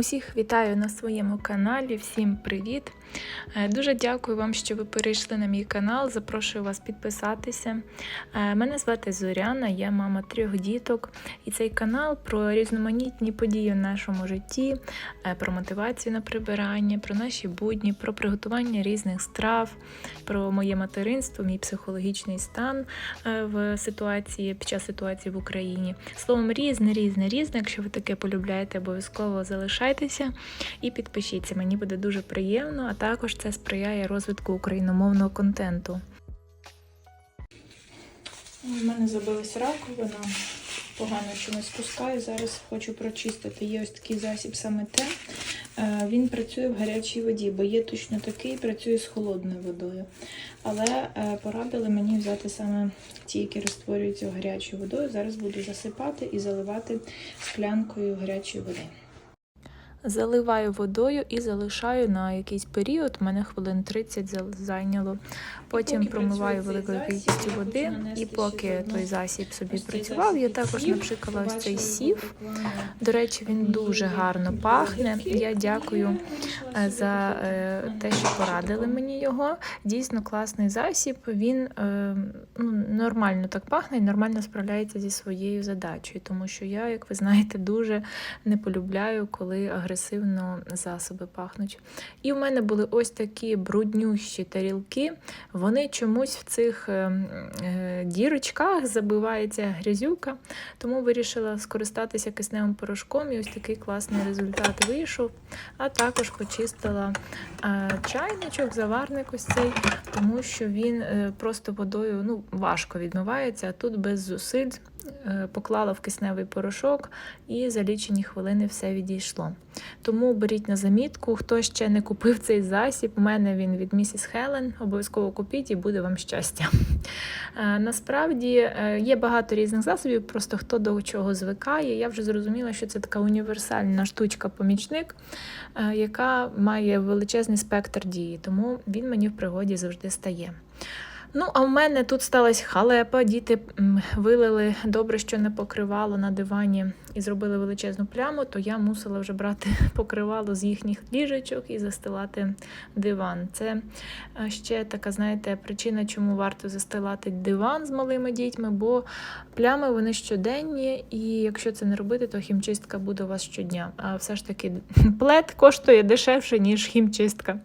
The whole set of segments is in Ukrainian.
Усіх вітаю на своєму каналі. Всім привіт! Е, Дуже дякую вам, що ви перейшли на мій канал. Запрошую вас підписатися. Е, Мене звати Зоряна, я мама трьох діток, і цей канал про різноманітні події в нашому житті, е, про мотивацію на прибирання, про наші будні, про приготування різних страв, про моє материнство, мій психологічний стан в ситуації під час ситуації в Україні. Словом, різне, різне, різне. Якщо ви таке полюбляєте, обов'язково залишайтеся і підпишіться. Мені буде дуже приємно, а також це сприяє розвитку україномовного контенту. У мене забилась раковина, погано чомусь пускаю. Зараз хочу прочистити. Є ось такий засіб саме те. Е, Він працює в гарячій воді, бо є точно такий, працює з холодною водою. Але е, порадили мені взяти саме ті, які розтворюються гарячою водою. Зараз буду засипати і заливати склянкою гарячої води. Заливаю водою і залишаю на якийсь період. У мене хвилин 30 зайняло. Потім поки промиваю великою кількістю води, і поки той засіб собі працював, я також напшикала ось цей сів. До речі, він дуже гарно пахне. Я дякую е, за е, те, що порадили мені його. Дійсно класний засіб. Він е, ну, нормально так пахне і нормально справляється зі своєю задачею, тому що я, як ви знаєте, дуже не полюбляю, коли агресивно засоби пахнуть. І в мене були ось такі бруднющі тарілки. Вони чомусь в цих е, е, дірочках забивається грязюка, тому вирішила скористатися кисневим порошком, і ось такий класний результат вийшов. А також почистила е, чайничок, заварник ось цей, тому що він е, просто водою ну, важко відмивається, а тут без зусиль поклала в кисневий порошок і за лічені хвилини все відійшло. Тому беріть на замітку, хто ще не купив цей засіб, у мене він від місіс Хелен, обов'язково купіть і буде вам щастя. Е, Насправді е, є багато різних засобів, просто хто до чого звикає. Я вже зрозуміла, що це така універсальна штучка-помічник, е, яка має величезний спектр дії, тому він мені в пригоді завжди стає. Ну, а в мене тут сталася халепа. Діти вилили добре, що не покривало на дивані і зробили величезну пляму, то я мусила вже брати покривало з їхніх ліжечок і застилати диван. Це е, ще така, знаєте, причина, чому варто застилати диван з малими дітьми, бо плями вони щоденні, і якщо це не робити, то хімчистка буде у вас щодня. А все ж таки плед коштує дешевше, ніж хімчистка.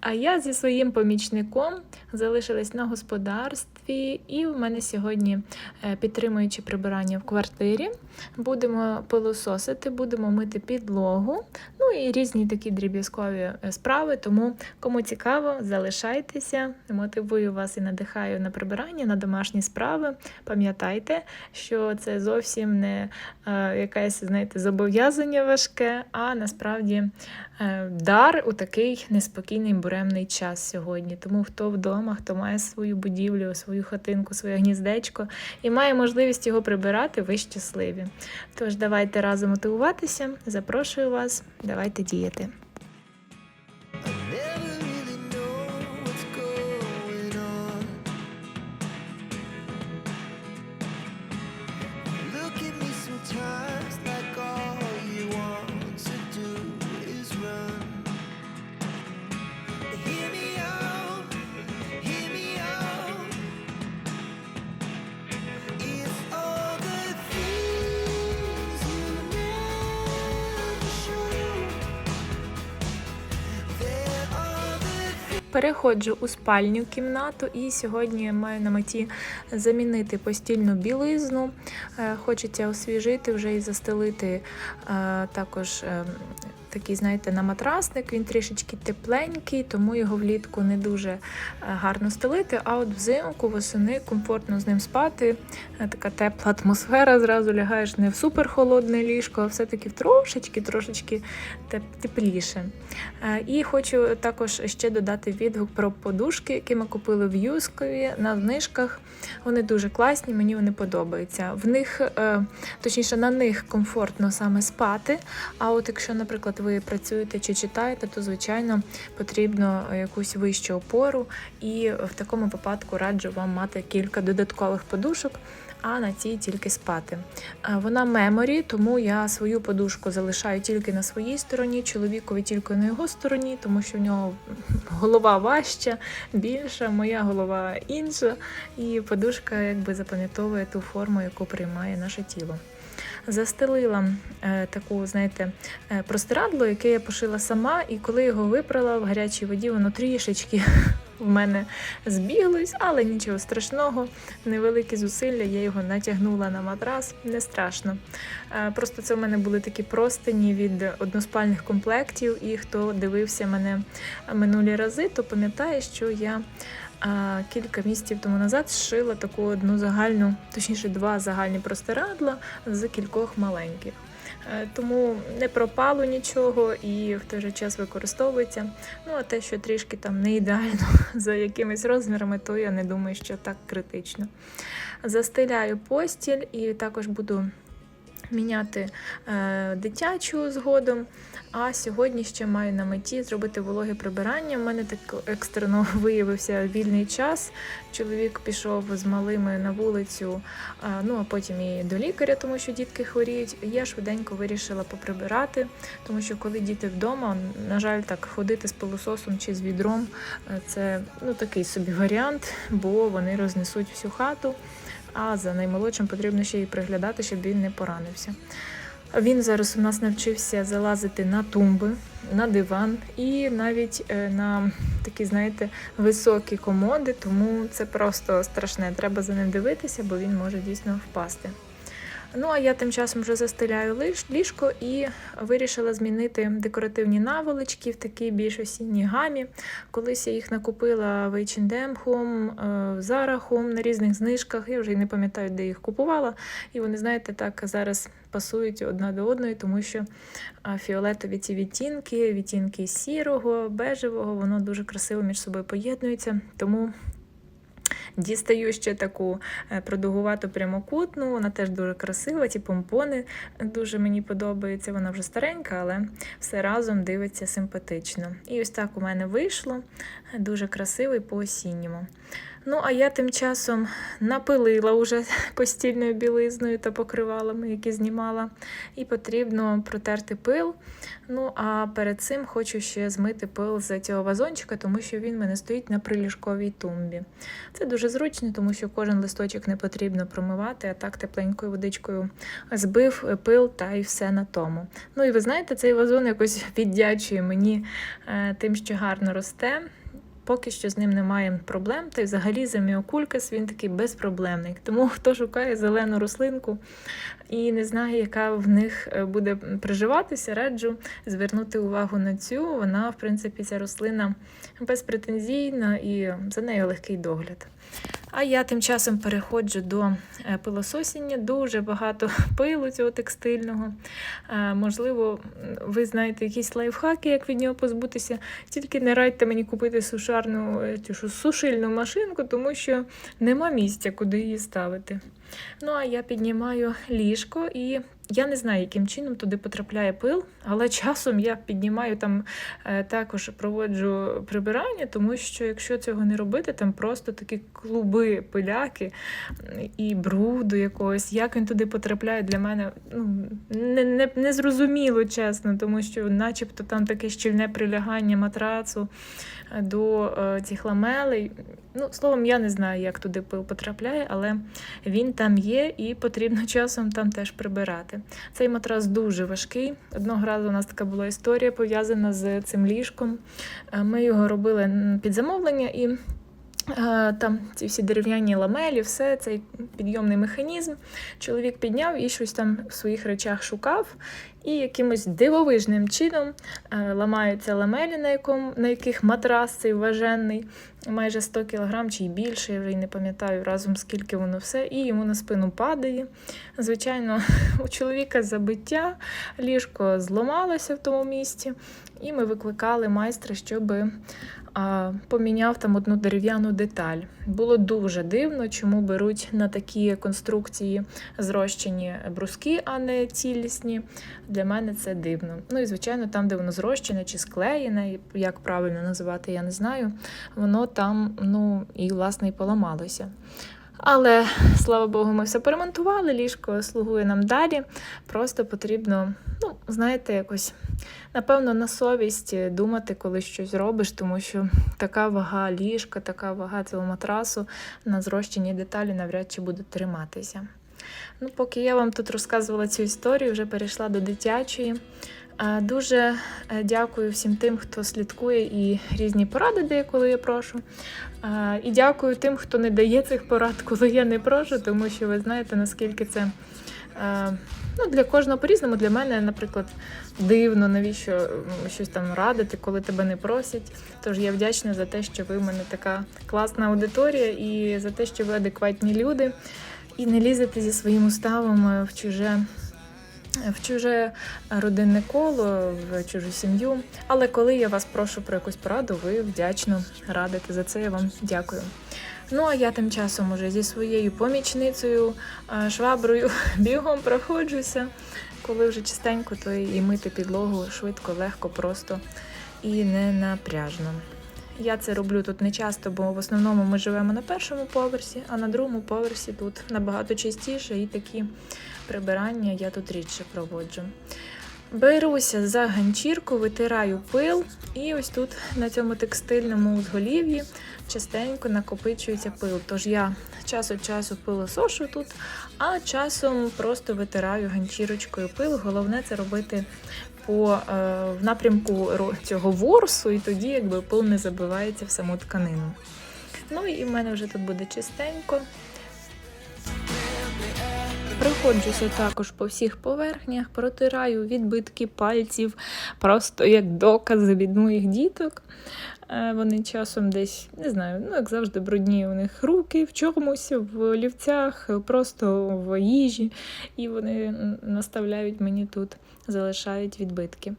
А я зі своїм помічником залишилась на господарстві, і в мене сьогодні, е, підтримуючи прибирання в квартирі, будемо пилососити, будемо мити підлогу, ну і різні такі дріб'язкові е, справи. Тому, кому цікаво, залишайтеся, мотивую вас і надихаю на прибирання, на домашні справи. Пам'ятайте, що це зовсім не е, якесь, знаєте, зобов'язання важке, а насправді дар у такий неспокійний буремний час сьогодні. Тому хто вдома, хто має свою будівлю, свою хатинку, своє гніздечко і має можливість його прибирати, ви щасливі. Тож давайте разом мотивуватися. Запрошую вас, давайте діяти. Переходжу у спальню кімнату, і сьогодні маю на меті замінити постільну білизну. Е, Хочеться освіжити вже і застелити е, також. Такий, знаєте, на матрасник, він трішечки тепленький, тому його влітку не дуже е, гарно стелити. А от взимку, восени комфортно з ним спати. Е, Така тепла атмосфера, зразу лягаєш не в суперхолодне ліжко, а все-таки трошечки, трошечки тепліше. Е, І хочу також ще додати відгук про подушки, які ми купили в Юскові на знижках. Вони дуже класні, мені вони подобаються. В них, точніше, на них комфортно саме спати. А от якщо, наприклад, ви працюєте чи читаєте, то звичайно потрібно якусь вищу опору. І в такому випадку раджу вам мати кілька додаткових подушок. а на цій тільки спати. Е, Вона меморі, тому я свою подушку залишаю тільки на своїй стороні, чоловікові тільки на його стороні, тому що в нього голова важча, більша, моя голова інша, і подушка якби запам'ятовує ту форму, яку приймає наше тіло. Застелила е, таку, знаєте, е, простирадло, яке я пошила сама, і коли його випрала в гарячій воді, воно трішечки в мене збіглось, але нічого страшного, невеликі зусилля, я його натягнула на матрас, не страшно. Е, Просто це в мене були такі простині від односпальних комплектів, і хто дивився мене минулі рази, то пам'ятає, що я кілька місяців тому назад зшила таку одну загальну, точніше, два загальні простирадла з кількох маленьких. Е, Тому не пропало нічого і в той же час використовується. Ну а те, що трішки там не ідеально за якимись розмірами, то я не думаю, що так критично. Застеляю постіль і також буду міняти е, дитячу згодом. А сьогодні ще маю на меті зробити вологе прибирання. У мене так екстрено виявився вільний час. Чоловік пішов з малими на вулицю, а, ну а потім і до лікаря, тому що дітки хворіють. Я швиденько вирішила поприбирати, тому що коли діти вдома, на жаль, так ходити з пилососом чи з відром е, це ну такий собі варіант, бо вони рознесуть всю хату. А за наймолодшим потрібно ще й приглядати, щоб він не поранився. Він зараз у нас навчився залазити на тумби, на диван і навіть е, на такі, знаєте, високі комоди, тому це просто страшне. Треба за ним дивитися, бо він може дійсно впасти. Ну а я тим часом вже застеляю ліжко і вирішила змінити декоративні наволочки в такій більш осінній гамі. Колись я їх накупила в H&M Home, е, Zara Home на різних знижках. Я вже й не пам'ятаю, де їх купувала. І вони, знаєте, так зараз пасують одна до одної, тому що фіолетові ці відтінки, відтінки сірого, бежевого, воно дуже красиво між собою поєднується. Тому Дістаю ще таку продугувату продовгувату прямокутну, вона теж дуже красива, ті помпони дуже мені подобаються. Вона вже старенька, але все разом дивиться симпатично. І ось так у мене вийшло дуже красиво і по-осінньому. Ну, а я тим часом напилила уже постільною білизною та покривалами, які знімала, і потрібно протерти пил. Ну, а перед цим хочу ще змити пил з цього вазончика, тому що він в мене стоїть на приліжковій тумбі. Це дуже зручно, тому що кожен листочок не потрібно промивати, а так тепленькою водичкою збив пил та й все на тому. Ну і ви знаєте, цей вазон якось віддячує мені е, тим, що гарно росте. Поки що з ним немає проблем, та й взагалі заміокулькас він такий безпроблемний. Тому хто шукає зелену рослинку і не знає, яка в них е, буде приживатися, раджу звернути увагу на цю. Вона, в принципі, ця рослина безпретензійна і за нею легкий догляд. А я тим часом переходжу до е, пилососіння. Дуже багато пилу цього текстильного. Е, Можливо, ви знаєте якісь лайфхаки, як від нього позбутися. Тільки не радьте мені купити сушарну е, цю сушильну машинку, тому що нема місця, куди її ставити. Ну, а я піднімаю ліжко і я не знаю, яким чином туди потрапляє пил, але часом я піднімаю там е, також проводжу прибирання, тому що якщо цього не робити, там просто такі клуби пиляки і бруду якогось. Як він туди потрапляє для мене ну, не, не, не зрозуміло, чесно, тому що начебто там таке щільне прилягання матрацу е, до е, цих ламелей. Ну, словом, я не знаю, як туди пил потрапляє, але він там є і потрібно часом там теж прибирати. Цей матрас дуже важкий. Одного разу у нас така була історія пов'язана з цим ліжком. Е, Ми його робили під замовлення і. Е, Там ці всі дерев'яні ламелі, все, цей підйомний механізм. Чоловік підняв і щось там в своїх речах шукав, і якимось дивовижним чином е, ламаються ламелі, на, якому, на яких матрас цей важенний, майже 100 кг чи й більше, я вже й не пам'ятаю разом скільки воно все, і йому на спину падає. Звичайно, у чоловіка забиття, ліжко зламалося в тому місці, і ми викликали майстра, щоб поміняв там одну дерев'яну деталь. Було дуже дивно, чому беруть на такі конструкції зрощені бруски, а не цілісні. Для мене це дивно. Ну і звичайно, там, де воно зрощене чи склеєне, як правильно називати, я не знаю. Воно там, ну і власне і поламалося. Але слава Богу, ми все поремонтували, ліжко слугує нам далі. Просто потрібно, ну, знаєте, якось, напевно, на совість думати, коли щось робиш, тому що така вага ліжка, така вага цього матрасу на зрощені деталі навряд чи буде триматися. Ну, поки я вам тут розказувала цю історію, вже перейшла до дитячої. Дуже е, дякую всім тим, хто слідкує і різні поради дає, коли я прошу. І дякую тим, хто не дає цих порад, коли я не прошу, тому що ви знаєте, наскільки це ну, для кожного по-різному. Для мене, наприклад, дивно, навіщо щось там радити, коли тебе не просять. Тож я вдячна за те, що ви в мене така класна аудиторія, і за те, що ви адекватні люди, і не лізете зі своїм уставом е, в чуже в чуже родинне коло, в чужу сім'ю. Але коли я вас прошу про якусь пораду, ви вдячно радите. За це я вам дякую. Ну а я тим часом уже зі своєю помічницею, шваброю бігом проходжуся. Коли вже чистенько, то і мити підлогу швидко, легко, просто і не напряжно. Я це роблю тут не часто, бо в основному ми живемо на першому поверсі, а на другому поверсі тут набагато частіше і такі прибирання я тут рідше проводжу. Беруся за ганчірку, витираю пил, і ось тут на цьому текстильному узголів'ї частенько накопичується пил. Тож я час від часу пилосошу тут, а часом просто витираю ганчірочкою пил. Головне це робити по е, в напрямку цього ворсу, і тоді якби пил не забивається в саму тканину. Ну і в мене вже тут буде чистенько. Проходжуся також по всіх поверхнях, протираю відбитки пальців, просто як докази від моїх діток. Е, Вони часом десь, не знаю, ну як завжди, брудні у них руки в чомусь, в олівцях, просто в їжі, і вони наставляють мені тут, залишають відбитки.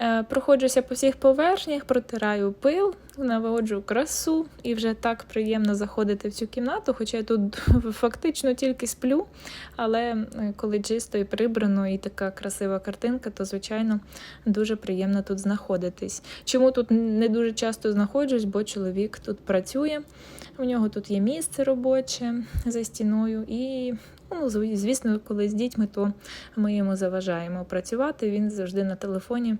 Е, Проходжуся по всіх поверхнях, протираю пил, наводжу красу, і вже так приємно заходити в цю кімнату, хоча я тут фактично тільки сплю. Але е, коли чисто і прибрано, і така красива картинка, то звичайно дуже приємно тут знаходитись. Чому тут не дуже часто знаходжусь, бо чоловік тут працює. У нього тут є місце робоче за стіною, і ну, звісно, коли з дітьми, то ми йому заважаємо працювати. Він завжди на телефоні,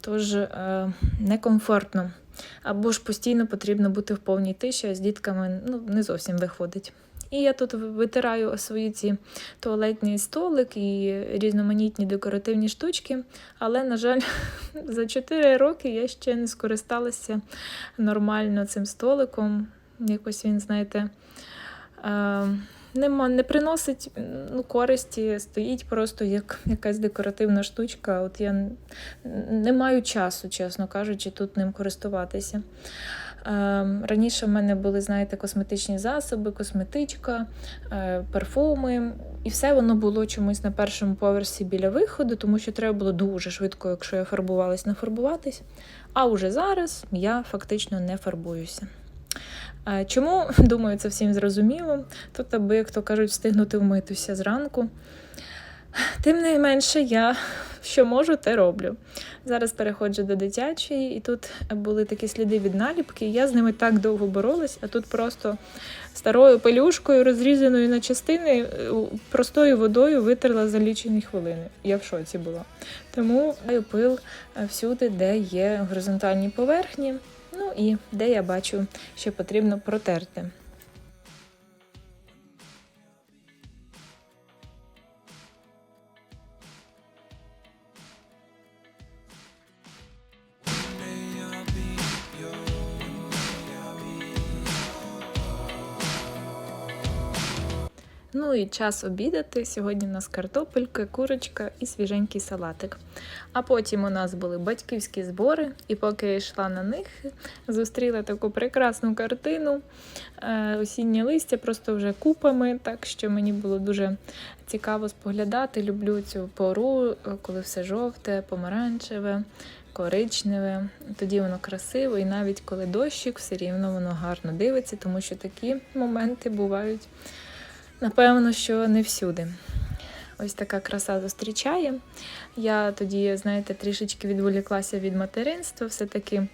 тож е, некомфортно. Або ж постійно потрібно бути в повній тиші, а з дітками ну, не зовсім виходить. І я тут витираю свої ці туалетний столик і різноманітні декоративні штучки. Але, на жаль, за 4 роки я ще не скористалася нормально цим столиком. Якось він, знаєте, е, нема, не приносить ну, користі, стоїть просто як якась декоративна штучка. От я не маю часу, чесно кажучи, тут ним користуватися. Ем, Раніше в мене були, знаєте, косметичні засоби, косметичка, е, парфуми, і все воно було чомусь на першому поверсі біля виходу, тому що треба було дуже швидко, якщо я фарбувалась, нафарбуватись. А уже зараз я фактично не фарбуюся. Чому, думаю, це всім зрозуміло. Тут, аби, як то кажуть, встигнути вмитися зранку. Тим не менше, я що можу, те роблю. Зараз переходжу до дитячої, і тут були такі сліди від наліпки. Я з ними так довго боролась, а тут просто старою пелюшкою, розрізаною на частини, е, простою водою витерла за лічені хвилини. Я в шоці була. Тому пил е, всюди, де є горизонтальні поверхні, ну і де я бачу, що потрібно протерти. Ну і час обідати. Сьогодні у нас картопелька, курочка і свіженький салатик. А потім у нас були батьківські збори, і поки я йшла на них, зустріла таку прекрасну картину. Е, Осіннє листя просто вже купами, так що мені було дуже цікаво споглядати. Люблю цю пору, коли все жовте, помаранчеве. Коричневе, тоді воно красиво, і навіть коли дощик, все рівно воно гарно дивиться, тому що такі моменти бувають Напевно, що не всюди. Ось така краса зустрічає. Я тоді, знаєте, трішечки відволіклася від материнства, все-таки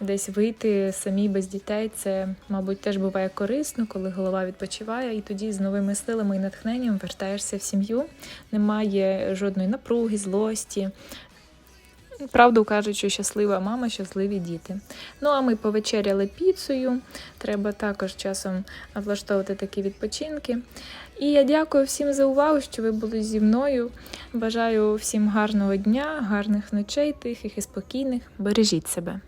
десь вийти самі без дітей. Це, мабуть, теж буває корисно, коли голова відпочиває, і тоді з новими силами і натхненням вертаєшся в сім'ю. Немає жодної напруги, злості. Правду кажуть, що щаслива мама, щасливі діти. Ну а ми повечеряли піцею. Треба також часом влаштовувати такі відпочинки. І я дякую всім за увагу, що ви були зі мною. Бажаю всім гарного дня, гарних ночей, тихих і спокійних. Бережіть себе.